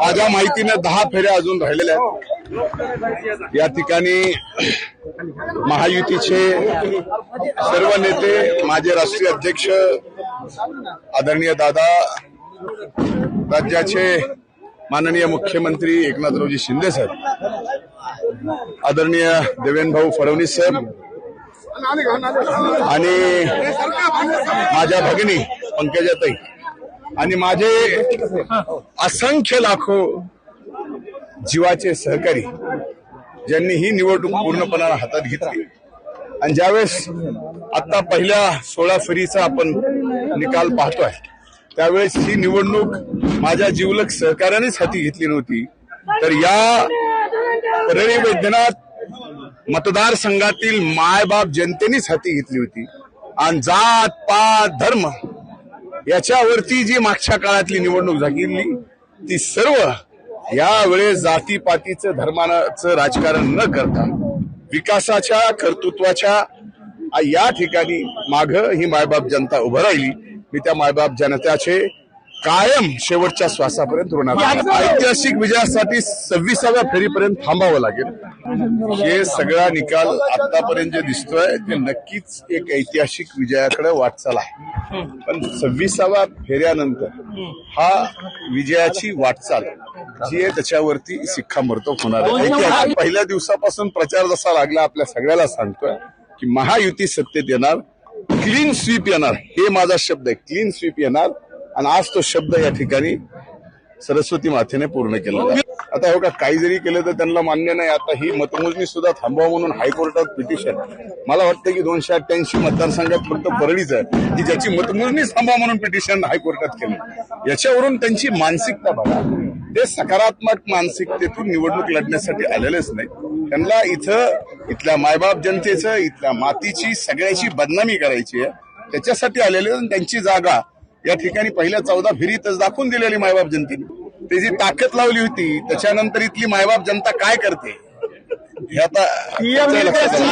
माझ्या माहितीनं दहा फेऱ्या अजून राहिलेल्या आहेत. या ठिकाणी महायुतीचे सर्व नेते माझे राष्ट्रीय अध्यक्ष आदरणीय दादा राज्याचे माननीय मुख्यमंत्री एकनाथरावजी शिंदे साहेब आदरणीय देवेंद्र भाऊ फडणवीस साहेब आणि माझ्या भगिनी पंकजाताई. आणि माझे असंख्य लाखो जीवाचे सहकारी ज्यांनी ही निवडणूक पूर्णपणानं हातात घेतली. आणि ज्यावेळेस आता पहिल्या सोळा फेरीचा आपण निकाल पाहतोय त्यावेळेस ही निवडणूक माझ्या जीवलक सहकार्यानेच हाती घेतली नव्हती. तर या परळी वैद्यनाथ मतदारसंघातील मायबाप जनतेनेच हाती घेतली होती. आणि जात पात धर्म याच्यावरती जी मागच्या काळातली निवडणूक झाली ती सर्व यावेळेस जातीपातीचं धर्माचं राजकारण न करता विकासाच्या कर्तृत्वाच्या या ठिकाणी माघ ही मायबाप जनता उभं राहिली. मी त्या मायबाप जनतेचे कायम शेवटच्या श्वासापर्यंत आहे. ऐतिहासिक विजयासाठी सव्वीसाव्या फेरीपर्यंत थांबावं लागेल. हे सगळा निकाल आतापर्यंत जे दिसतोय ते नक्कीच एक ऐतिहासिक विजयाकडे वाटचाल आहे. पण सव्वीसाव्या फेऱ्यानंतर हा विजयाची वाटचाल जी आहे त्याच्यावरती शिक्कामोर्तब होणार आहे. पहिल्या दिवसापासून प्रचार जसा लागला आपल्या सगळ्याला सांगतोय की महायुती सत्तेत येणार क्लीन स्वीप येणार हे माझा शब्द आहे. क्लीन स्वीप येणार आणि आज तो शब्द या ठिकाणी सरस्वती मातेने पूर्ण केला आता हो का काही जरी केलं तर त्यांना मान्य नाही. आता ही मतमोजणी सुद्धा थांबवा म्हणून हायकोर्टात पिटिशन मला वाटतं की दोनशे अठ्ठ्याऐंशी मतदारसंघात फक्त परळीच आहे. की ज्याची मतमोजणी थांबवा म्हणून पिटिशन हायकोर्टात केलं. याच्यावरून त्यांची मानसिकता बघा. ते सकारात्मक मानसिकतेतून निवडणूक लढण्यासाठी आलेलेच नाही त्यांना इथं इथल्या मायबाप जनतेचं इथल्या मातीची सगळ्याची बदनामी करायची आहे. त्याच्यासाठी आलेले त्यांची जागा या ठिकाणी पहिल्या चौदा फेरीतच दाखवून दिलेली मायबाप जनतेने ते जी ताकद लावली होती त्याच्यानंतर इथली मायबाप जनता काय करते हे आता.